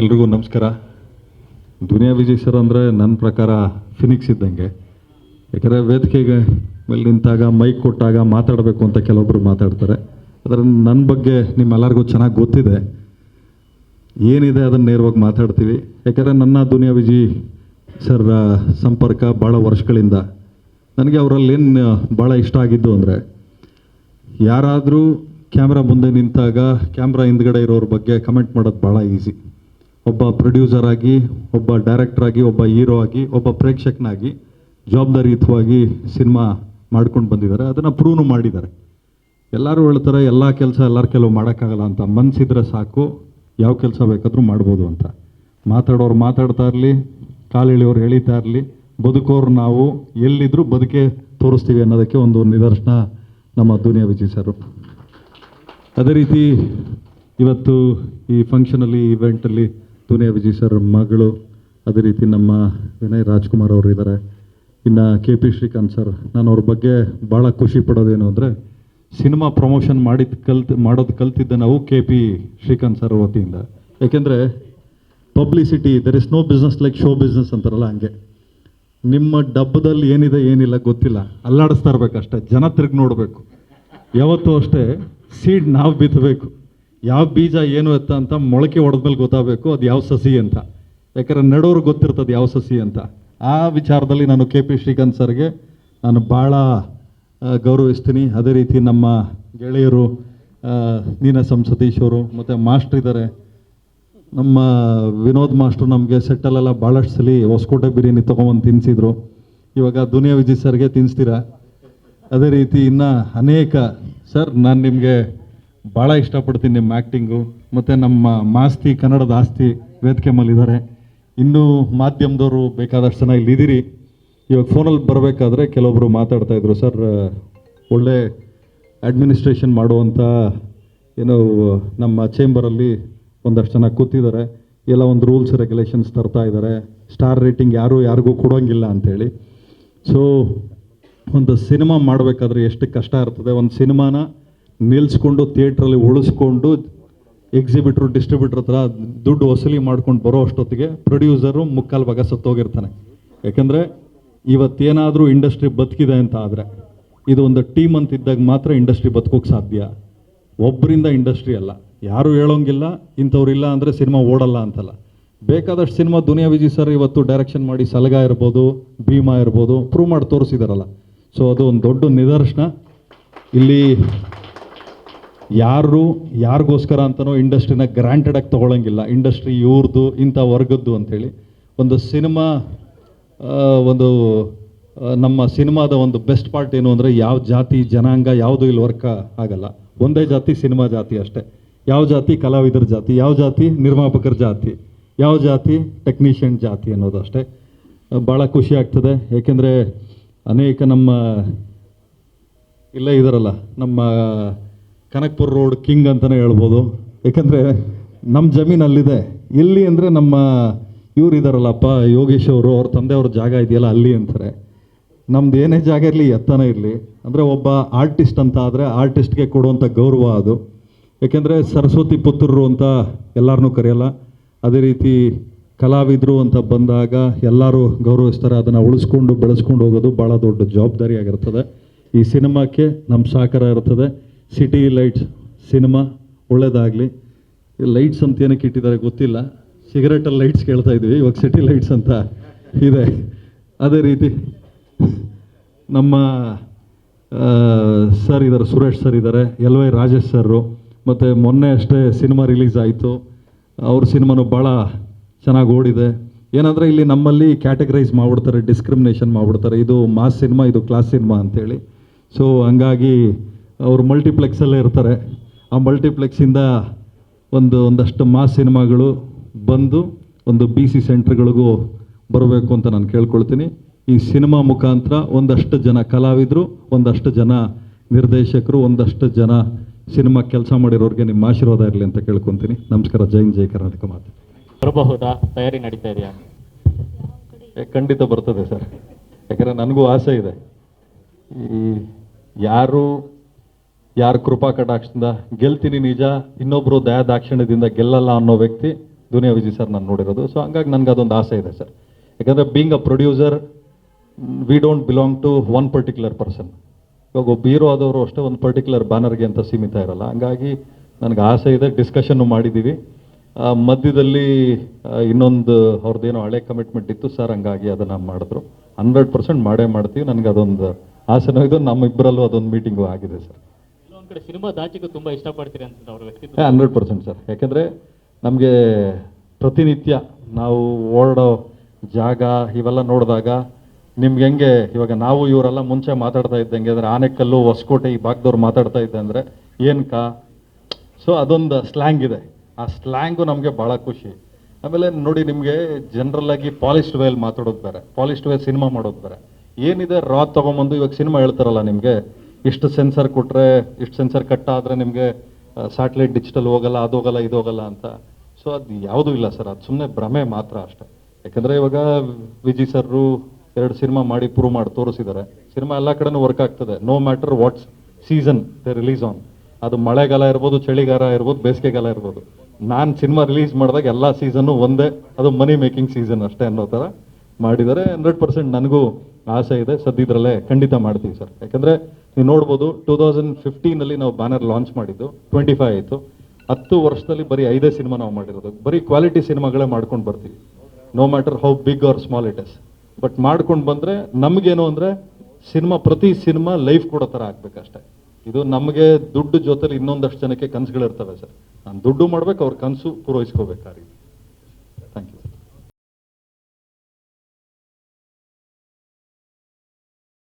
ಎಲ್ರಿಗೂ ನಮಸ್ಕಾರ. ದುನಿಯಾ ವಿಜಯ್ ಸರ್ ಅಂದರೆ ನನ್ನ ಪ್ರಕಾರ ಫಿನಿಕ್ಸ್ ಇದ್ದಂಗೆ. ಯಾಕಂದರೆ ವೇದಿಕೆಗೆ ಮೇಲೆ ನಿಂತಾಗ, ಮೈಕ್ ಕೊಟ್ಟಾಗ ಮಾತಾಡಬೇಕು ಅಂತ ಕೆಲವೊಬ್ಬರು ಮಾತಾಡ್ತಾರೆ. ಅದರ ನನ್ನ ಬಗ್ಗೆ ನಿಮ್ಮೆಲ್ಲರಿಗೂ ಚೆನ್ನಾಗಿ ಗೊತ್ತಿದೆ. ಏನಿದೆ ಅದನ್ನು ನೇರವಾಗಿ ಮಾತಾಡ್ತೀವಿ. ಯಾಕಂದರೆ ನನ್ನ ದುನಿಯಾ ವಿಜಿ ಸರ್ ಸಂಪರ್ಕ ಭಾಳ ವರ್ಷಗಳಿಂದ. ನನಗೆ ಅವರಲ್ಲಿ ಏನು ಭಾಳ ಇಷ್ಟ ಆಗಿದ್ದು ಅಂದರೆ, ಯಾರಾದರೂ ಕ್ಯಾಮ್ರಾ ಮುಂದೆ ನಿಂತಾಗ, ಕ್ಯಾಮ್ರಾ ಹಿಂದ್ಗಡೆ ಇರೋರ ಬಗ್ಗೆ ಕಮೆಂಟ್ ಮಾಡೋದು ಭಾಳ ಈಸಿ. ಒಬ್ಬ ಪ್ರೊಡ್ಯೂಸರ್ ಆಗಿ, ಒಬ್ಬ ಡೈರೆಕ್ಟರ್ ಆಗಿ, ಒಬ್ಬ ಹೀರೋ ಆಗಿ, ಒಬ್ಬ ಪ್ರೇಕ್ಷಕನಾಗಿ ಜವಾಬ್ದಾರಿಯುತವಾಗಿ ಸಿನಿಮಾ ಮಾಡ್ಕೊಂಡು ಬಂದಿದ್ದಾರೆ. ಅದನ್ನು ಪ್ರೂವ್ನು ಮಾಡಿದ್ದಾರೆ. ಎಲ್ಲರೂ ಹೇಳ್ತಾರೆ, ಎಲ್ಲ ಕೆಲಸ ಎಲ್ಲರ ಕೆಲವು ಮಾಡೋಕ್ಕಾಗಲ್ಲ ಅಂತ. ಮನಸ್ಸಿದ್ರೆ ಸಾಕು, ಯಾವ ಕೆಲಸ ಬೇಕಾದರೂ ಮಾಡ್ಬೋದು ಅಂತ. ಮಾತಾಡೋರು ಮಾತಾಡ್ತಾ ಇರಲಿ, ಕಾಲು ಎಳೆಯೋರು ಎಳಿತಾ ಇರಲಿ, ಬದುಕೋರು ನಾವು ಎಲ್ಲಿದ್ದರೂ ಬದುಕೆ ತೋರಿಸ್ತೀವಿ ಅನ್ನೋದಕ್ಕೆ ಒಂದು ನಿದರ್ಶನ ನಮ್ಮ ದುನಿಯಾ ವಿಜಯ್ ಸರ್. ಅದೇ ರೀತಿ ಇವತ್ತು ಈ ಫಂಕ್ಷನಲ್ಲಿ ಇವೆಂಟಲ್ಲಿ ದುನಿಯಾ ವಿಜಯ್ ಸರ್ ಮಗಳು, ಅದೇ ರೀತಿ ನಮ್ಮ ವಿನಯ್ ರಾಜ್ಕುಮಾರ್ ಅವರು ಇದ್ದಾರೆ. ಇನ್ನು ಕೆ ಪಿ ಶ್ರೀಕಾಂತ್ ಸರ್, ನಾನು ಅವ್ರ ಬಗ್ಗೆ ಭಾಳ ಖುಷಿ ಪಡೋದೇನು ಅಂದರೆ, ಸಿನಿಮಾ ಪ್ರಮೋಷನ್ ಮಾಡಿದ ಕಲ್ತು, ಮಾಡೋದು ಕಲ್ತಿದ್ದ ನಾವು ಕೆ ಪಿ ಶ್ರೀಕಾಂತ್ ಸರ್ ವತಿಯಿಂದ. ಯಾಕೆಂದರೆ, publicity there is no business like show business ಅಂತಾರಲ್ಲ ಹಂಗೆ. ನಿಮ್ಮ ಡಬ್ಬದಲ್ಲಿ ಏನಿದೆ, ಏನಿಲ್ಲ, ಗೊತ್ತಿಲ್ಲ. ಅಲ್ಲಾಡಿಸ್ತಾ ಇರಬೇಕಷ್ಟೇ, ಜನ ತಿರುಗಿ ನೋಡಬೇಕು. ಯಾವತ್ತೂ ಅಷ್ಟೇ ಸೀಡ್ ನಾವು ಬಿತ್ತಬೇಕು ಯಾವ ಬೀಜ ಏನು ಎತ್ತ ಅಂತ ಮೊಳಕೆ ಹೊಡೆದ್ಮೇಲೆ ಗೊತ್ತಾಗಬೇಕು, ಅದು ಯಾವ ಸಸಿ ಅಂತ. ಯಾಕಂದ್ರೆ ನಡೋರು ಗೊತ್ತಿರ್ತದೆ ಯಾವ ಸಸಿ ಅಂತ. ಆ ವಿಚಾರದಲ್ಲಿ ನಾನು ಕೆ ಪಿ ಶ್ರೀಕಾಂತ್ ಸರ್ಗೆ ನಾನು ಭಾಳ ಗೌರವಿಸ್ತೀನಿ. ಅದೇ ರೀತಿ ನಮ್ಮ ಗೆಳೆಯರು ನೀನ ಸತೀಶ್ ಅವರು, ಮತ್ತು ಮಾಸ್ಟ್ರ್ ಇದ್ದಾರೆ. ನಮ್ಮ ವಿನೋದ್ ಮಾಸ್ಟ್ರು ನಮಗೆ ಸೆಟ್ಟಲ್ಲೆಲ್ಲ ಭಾಳಷ್ಟು ಸಲ ಹೊಸಕೋಟೆ ಬಿರಿಯಾನಿ ತೊಗೊಂಬಂದು ತಿನ್ನಿಸಿದ್ರು ಇವಾಗ ದುನಿಯಾ ವಿಜಯ್ ಸರ್ಗೆ ತಿನ್ನಿಸ್ತೀರಾ ಅದೇ ರೀತಿ ಇನ್ನೂ ಅನೇಕ, ಸರ್, ನಾನು ನಿಮಗೆ ಭಾಳ ಇಷ್ಟಪಡ್ತೀನಿ ನಿಮ್ಮ ಆ್ಯಕ್ಟಿಂಗು ಮತ್ತು ನಮ್ಮ ಮಾಸ್ತಿ, ಕನ್ನಡದ ಆಸ್ತಿ ವೇದಿಕೆ ಮೇಲಿದ್ದಾರೆ ಇನ್ನೂ ಮಾಧ್ಯಮದವರು ಬೇಕಾದಷ್ಟು ಜನ ಇಲ್ಲಿ ಇದ್ದೀರಿ. ಇವಾಗ ಫೋನಲ್ಲಿ ಬರಬೇಕಾದ್ರೆ ಕೆಲವೊಬ್ಬರು ಮಾತಾಡ್ತಾ ಇದ್ರು, ಸರ್, ಒಳ್ಳೆ ಅಡ್ಮಿನಿಸ್ಟ್ರೇಷನ್ ಮಾಡುವಂಥ ಏನೋ ನಮ್ಮ ಚೇಂಬರಲ್ಲಿ ಒಂದಷ್ಟು ಜನ ಕೂತಿದ್ದಾರೆ ಎಲ್ಲ ಒಂದು ರೂಲ್ಸ್ ರೆಗ್ಯುಲೇಷನ್ಸ್ ತರ್ತಾ ಇದ್ದಾರೆ ಸ್ಟಾರ್ ರೇಟಿಂಗ್ ಯಾರು ಯಾರಿಗೂ ಕೊಡೋಂಗಿಲ್ಲ ಅಂಥೇಳಿ ಸೊ ಒಂದು ಸಿನಿಮಾ ಮಾಡಬೇಕಾದ್ರೆ ಎಷ್ಟು ಕಷ್ಟ ಇರ್ತದೆ. ಒಂದು ಸಿನಿಮಾನ ನಿಲ್ಲಿಸ್ಕೊಂಡು ಥಿಯೇಟ್ರಲ್ಲಿ ಉಳಿಸ್ಕೊಂಡು ಎಕ್ಸಿಬಿಟ್ರು ಡಿಸ್ಟ್ರಿಬ್ಯೂಟ್ರ್ ಹತ್ರ ದುಡ್ಡು ವಸೂಲಿ ಮಾಡ್ಕೊಂಡು ಬರೋ ಅಷ್ಟೊತ್ತಿಗೆ ಪ್ರೊಡ್ಯೂಸರು ಮುಕ್ಕಾಲು ಭಾಗ ಸತ್ತೋಗಿರ್ತಾನೆ. ಯಾಕಂದರೆ ಇವತ್ತೇನಾದರೂ ಇಂಡಸ್ಟ್ರಿ ಬದುಕಿದೆ ಅಂತ ಆದರೆ ಇದು ಒಂದು ಟೀಮ್ ಅಂತ ಇದ್ದಾಗ ಮಾತ್ರ ಇಂಡಸ್ಟ್ರಿ ಬದುಕೋಕೆ ಸಾಧ್ಯ. ಒಬ್ಬರಿಂದ ಇಂಡಸ್ಟ್ರಿ ಅಲ್ಲ. ಯಾರು ಹೇಳೋಂಗಿಲ್ಲ ಇಂಥವ್ರಿಲ್ಲ ಅಂದರೆ ಸಿನಿಮಾ ಓಡಲ್ಲ ಅಂತಲ್ಲ. ಬೇಕಾದಷ್ಟು ಸಿನಿಮಾ ದುನಿಯಾ ವಿಜಿ ಸರ್ ಇವತ್ತು ಡೈರೆಕ್ಷನ್ ಮಾಡಿ ಸಲಗ ಇರ್ಬೋದು, ಭೀಮಾ ಇರ್ಬೋದು ಪ್ರೂವ್ ಮಾಡಿ ತೋರಿಸಿದಾರಲ್ಲ. ಸೊ ಅದು ಒಂದು ದೊಡ್ಡ ನಿದರ್ಶನ. ಇಲ್ಲಿ ಯಾರು ಯಾರಿಗೋಸ್ಕರ ಅಂತನೋ ಇಂಡಸ್ಟ್ರಿನ ಗ್ರ್ಯಾಂಟೆಡ್ ಆಗಿ ತೊಗೊಳಂಗಿಲ್ಲ. ಇಂಡಸ್ಟ್ರಿ ಇವ್ರದ್ದು ಇಂಥ ವರ್ಗದ್ದು ಅಂಥೇಳಿ ಒಂದು ಸಿನಿಮಾ ಒಂದು ನಮ್ಮ ಸಿನಿಮಾದ ಒಂದು ಬೆಸ್ಟ್ ಪಾರ್ಟ್ ಏನು ಅಂದರೆ ಯಾವ ಜಾತಿ, ಜನಾಂಗ ಯಾವುದು ಇಲ್ಲಿ ವರ್ಕ ಆಗಲ್ಲ. ಒಂದೇ ಜಾತಿ ಸಿನಿಮಾ ಜಾತಿ ಅಷ್ಟೇ. ಯಾವ ಜಾತಿ ಕಲಾವಿದರ ಜಾತಿ, ಯಾವ ಜಾತಿ ನಿರ್ಮಾಪಕರ ಜಾತಿ, ಯಾವ ಜಾತಿ ಟೆಕ್ನಿಷಿಯನ್ ಜಾತಿ ಅನ್ನೋದು ಅಷ್ಟೇ. ಭಾಳ ಖುಷಿ ಆಗ್ತದೆ. ಏಕೆಂದರೆ ಅನೇಕ ನಮ್ಮ, ಇಲ್ಲೇ ಇದರಲ್ಲ, ನಮ್ಮ ಕನಕ್ಪುರ ರೋಡ್ ಕಿಂಗ್ ಅಂತಲೇ ಹೇಳ್ಬೋದು. ಯಾಕಂದರೆ ನಮ್ಮ ಜಮೀನು ಅಲ್ಲಿದೆ ಎಲ್ಲಿ ಅಂದರೆ ನಮ್ಮ ಇವ್ರು ಇದಾರಲ್ಲಪ್ಪ, ಯೋಗೇಶ್ ಅವರು, ಅವ್ರ ತಂದೆಯವ್ರ ಜಾಗ ಇದೆಯಲ್ಲ ಅಲ್ಲಿ ಅಂತಾರೆ. ನಮ್ದು ಏನೇ ಜಾಗ ಇರಲಿ, ಎತ್ತನ ಇರಲಿ. ಅಂದರೆ ಒಬ್ಬ ಆರ್ಟಿಸ್ಟ್ ಅಂತ ಆದರೆ ಆರ್ಟಿಸ್ಟ್ಗೆ ಕೊಡುವಂಥ ಗೌರವ ಅದು. ಏಕೆಂದರೆ ಸರಸ್ವತಿ ಪುತ್ರರು ಅಂತ ಎಲ್ಲರನ್ನೂ ಕರೆಯಲ್ಲ. ಅದೇ ರೀತಿ ಕಲಾವಿದರು ಅಂತ ಬಂದಾಗ ಎಲ್ಲರೂ ಗೌರವಿಸ್ತಾರೆ. ಅದನ್ನು ಉಳಿಸ್ಕೊಂಡು ಬೆಳೆಸ್ಕೊಂಡು ಹೋಗೋದು ಭಾಳ ದೊಡ್ಡ ಜವಾಬ್ದಾರಿಯಾಗಿರ್ತದೆ. ಈ ಸಿನಿಮಾಕ್ಕೆ ನಮ್ಮ ಸಹಕಾರ ಇರ್ತದೆ. ಸಿಟಿ ಲೈಟ್ಸ್ ಸಿನಿಮಾ ಒಳ್ಳೇದಾಗಲಿ. ಲೈಟ್ಸ್ ಅಂತ ಏನಕ್ಕೆ ಇಟ್ಟಿದ್ದಾರೆ ಗೊತ್ತಿಲ್ಲ. ಸಿಗರೆಟಲ್ಲಿ ಲೈಟ್ಸ್ ಕೇಳ್ತಾ ಇದ್ವಿ. ಇವಾಗ ಸಿಟಿ ಲೈಟ್ಸ್ ಅಂತ ಇದೆ. ಅದೇ ರೀತಿ ನಮ್ಮ ಸರ್ ಇದ್ದಾರೆ, ಸುರೇಶ್ ಸರ್ ಇದ್ದಾರೆ ಎಲ್ ವೈ ರಾಜೇಶ್ ಸರು ಮತ್ತು ಮೊನ್ನೆ ಅಷ್ಟೇ ಸಿನಿಮಾ ರಿಲೀಸ್ ಆಯಿತು. ಅವ್ರ ಸಿನಿಮಾನು ಭಾಳ ಚೆನ್ನಾಗಿ ಓಡಿದೆ. ಏನಂದರೆ ಇಲ್ಲಿ ನಮ್ಮಲ್ಲಿ ಕ್ಯಾಟಗರೈಸ್ ಮಾಡಿಬಿಡ್ತಾರೆ ಡಿಸ್ಕ್ರಿಮಿನೇಷನ್ ಮಾಡಿಬಿಡ್ತಾರೆ. ಇದು ಮಾಸ್ ಸಿನಿಮಾ ಇದು ಕ್ಲಾಸ್ ಸಿನಿಮಾ ಅಂತೇಳಿ. ಸೊ ಹಂಗಾಗಿ ಅವರು ಮಲ್ಟಿಪ್ಲೆಕ್ಸಲ್ಲೇ ಇರ್ತಾರೆ. ಆ ಮಲ್ಟಿಪ್ಲೆಕ್ಸಿಂದ ಒಂದು, ಒಂದಷ್ಟು ಮಾ ಸಿನಿಮಾಗಳು ಬಂದು ಒಂದು ಬಿ ಸಿ ಸೆಂಟ್ರ್ಗಳಿಗೂ ಬರಬೇಕು ಅಂತ ನಾನು ಕೇಳ್ಕೊಳ್ತೀನಿ. ಈ ಸಿನಿಮಾ ಮುಖಾಂತರ ಒಂದಷ್ಟು ಜನ ಕಲಾವಿದರು, ಒಂದಷ್ಟು ಜನ ನಿರ್ದೇಶಕರು, ಒಂದಷ್ಟು ಜನ ಸಿನಿಮಾ ಕೆಲಸ ಮಾಡಿರೋರಿಗೆ ನಿಮ್ಮ ಆಶೀರ್ವಾದ ಇರಲಿ ಅಂತ ಕೇಳ್ಕೊತೀನಿ ನಮಸ್ಕಾರ ಜೈನ್ ಜೈ ಕರ್ನಾಟಕ ಮಾತು. ಬರಬಹುದಾ? ತಯಾರಿ ನಡೀತಾ ಇದೆಯಾ? ಖಂಡಿತ ಬರ್ತದೆ ಸರ್. ಯಾಕಂದರೆ ನನಗೂ ಆಸೆ ಇದೆ. ಈ ಯಾರು ಯಾರ ಕೃಪಾ ಕಟಾಕ್ಷದಿಂದ ಗೆಲ್ತೀನಿ ನಿಜ ಇನ್ನೊಬ್ಬರು ದಯ ದಾಕ್ಷಿಣ್ಯದಿಂದ ಗೆಲ್ಲಲ್ಲ ಅನ್ನೋ ವ್ಯಕ್ತಿ ದುನಿಯಾ ವಿಜಯ್ ಸರ್ ನಾನು ನೋಡಿರೋದು. ಸೊ ಹಂಗಾಗಿ ನನಗೆ ಅದೊಂದು ಆಸೆ ಇದೆ ಸರ್. ಯಾಕಂದರೆ being a producer we don't belong to one particular person ಇವಾಗ ಒಬ್ಬ ಹೀರೋ ಆದವರು ಅಷ್ಟೇ ಒಂದು ಪರ್ಟಿಕ್ಯುಲರ್ ಬ್ಯಾನರ್ಗೆ ಅಂತ ಸೀಮಿತ ಇರಲ್ಲ. ಹಂಗಾಗಿ ನನಗೆ ಆಸೆ ಇದೆ ಡಿಸ್ಕಷನ್ನು ಮಾಡಿದ್ದೀವಿ ಮಧ್ಯದಲ್ಲಿ ಇನ್ನೊಂದು ಅವ್ರದ್ದೇನೋ ಹಳೆ ಕಮಿಟ್ಮೆಂಟ್ ಇತ್ತು ಸರ್, ಹಂಗಾಗಿ ಅದನ್ನು ಮಾಡಿದ್ರು. ಹಂಡ್ರೆಡ್ ಪರ್ಸೆಂಟ್ ಮಾಡೇ ಮಾಡ್ತೀವಿ. ನನಗೆ ಅದೊಂದು ಆಸೆನೂ ಇದು ನಮ್ಮಿಬ್ಬರಲ್ಲೂ ಅದೊಂದು ಮೀಟಿಂಗು ಆಗಿದೆ ಸರ್. ಕಡೆ ಸಿನಿಮಾ ದಾಚಿಗೂ ತುಂಬ ಇಷ್ಟಪಡ್ತೀರಿ ಅಂತ ಅವ್ರ ವ್ಯಕ್ತಿತ್ವ. Hundred percent sir. ಯಾಕಂದ್ರೆ ನಮಗೆ ಪ್ರತಿನಿತ್ಯ ನಾವು ಓಡೋ ಜಾಗ ಇವೆಲ್ಲ ನೋಡಿದಾಗ ನಿಮ್ಗೆ ಹೆಂಗೆ ಇವಾಗ ನಾವು ಇವರೆಲ್ಲ ಮುಂಚೆ ಮಾತಾಡ್ತಾ ಇದ್ದಂಗೆ ಅಂದರೆ ಆನೆಕಲ್ಲು, ಹೊಸಕೋಟೆ ಈ ಭಾಗದವ್ರು ಮಾತಾಡ್ತಾ ಇದ್ದೆ ಅಂದರೆ ಕಾ ಸೊ ಅದೊಂದು ಸ್ಲ್ಯಾಂಗ್ ಇದೆ. ಆ ಸ್ಲ್ಯಾಂಗು ನಮಗೆ ಭಾಳ ಖುಷಿ. ಆಮೇಲೆ ನೋಡಿ ನಿಮಗೆ ಜನರಲ್ ಆಗಿ ಪಾಲಿಶ್ಡ್ ವೇಲ್ ಮಾತಾಡೋದು ಬೇರೆ. ಪಾಲಿಶ್ಡ್ ವೇ ಸಿನಿಮಾ ಮಾಡೋದು ಬೇರೆ. ಏನಿದೆ ರಾ ತೊಗೊಂಬಂದು ಇವಾಗ ಸಿನಿಮಾ ಹೇಳ್ತಾರಲ್ಲ ನಿಮಗೆ ಇಷ್ಟು ಸೆನ್ಸರ್ ಕೊಟ್ಟರೆ ಇಷ್ಟು ಸೆನ್ಸರ್ ಕಟ್ ಆದರೆ ನಿಮಗೆ ಸ್ಯಾಟಲೈಟ್ ಡಿಜಿಟಲ್ ಹೋಗಲ್ಲ, ಅದು ಹೋಗಲ್ಲ, ಇದು ಹೋಗಲ್ಲ ಅಂತ. ಸೊ ಅದು ಯಾವುದೂ ಇಲ್ಲ ಸರ್. ಅದು ಸುಮ್ಮನೆ ಭ್ರಮೆ ಮಾತ್ರ ಅಷ್ಟೇ. ಯಾಕಂದರೆ ಇವಾಗ ವಿಜಿ ಸರ್ರು ಎರಡು ಸಿನಿಮಾ ಮಾಡಿ ಪ್ರೂವ್ ಮಾಡಿ ತೋರಿಸಿದ್ದಾರೆ. ಸಿನಿಮಾ ಎಲ್ಲ ಕಡೆನೂ ವರ್ಕ್ ಆಗ್ತದೆ. No matter what's season the release on ಅದು ಮಳೆಗಾಲ ಇರ್ಬೋದು, ಚಳಿಗಾಲ ಇರ್ಬೋದು, ಬೇಸಿಗೆಗಾಲ ಇರ್ಬೋದು. ನಾನು ಸಿನಿಮಾ ರಿಲೀಸ್ ಮಾಡಿದಾಗ ಎಲ್ಲ ಸೀಸನ್ನು ಒಂದೇ. ಅದು ಮನಿ ಮೇಕಿಂಗ್ ಸೀಸನ್ ಅಷ್ಟೇ ಅನ್ನೋ ಥರ. ಮಾಡಿದ್ದಾರೆ ಹಂಡ್ರೆಡ್ ಪರ್ಸೆಂಟ್ ನನಗೂ ಆಸೆ ಇದೆ. ಸದ್ಯದ್ರಲ್ಲೇ ಖಂಡಿತ ಮಾಡ್ತೀವಿ ಸರ್. ಯಾಕಂದರೆ ನೀವು ನೋಡ್ಬೋದು ಟೂ ತೌಸಂಡ್ ಫಿಫ್ಟೀನಲ್ಲಿ ನಾವು ಬ್ಯಾನರ್ ಲಾಂಚ್ ಮಾಡಿದ್ದು ಟ್ವೆಂಟಿ ಫೈವ್ ಆಯಿತು. ಹತ್ತು ವರ್ಷದಲ್ಲಿ ಬರೀ ಐದೇ ಸಿನಿಮಾ ನಾವು ಮಾಡಿರೋದು. ಬರೀ ಕ್ವಾಲಿಟಿ ಸಿನಿಮಾಗಳೇ ಮಾಡ್ಕೊಂಡು ಬರ್ತೀವಿ. No matter how big or small it is but ಮಾಡ್ಕೊಂಡು ಬಂದರೆ ನಮಗೇನು ಅಂದರೆ ಸಿನಿಮಾ ಪ್ರತಿ ಸಿನಿಮಾ ಲೈಫ್ ಕೊಡೋ ಥರ ಆಗಬೇಕಷ್ಟೆ. ಇದು ನಮಗೆ ದುಡ್ಡು ಜೊತೆಲಿ ಇನ್ನೊಂದಷ್ಟು ಜನಕ್ಕೆ ಕನಸುಗಳಿರ್ತವೆ ಸರ್. ನಾನು ದುಡ್ಡು ಮಾಡ್ಬೇಕು, ಅವ್ರ ಕನಸು ಪೂರೈಸ್ಕೋಬೇಕು ಆ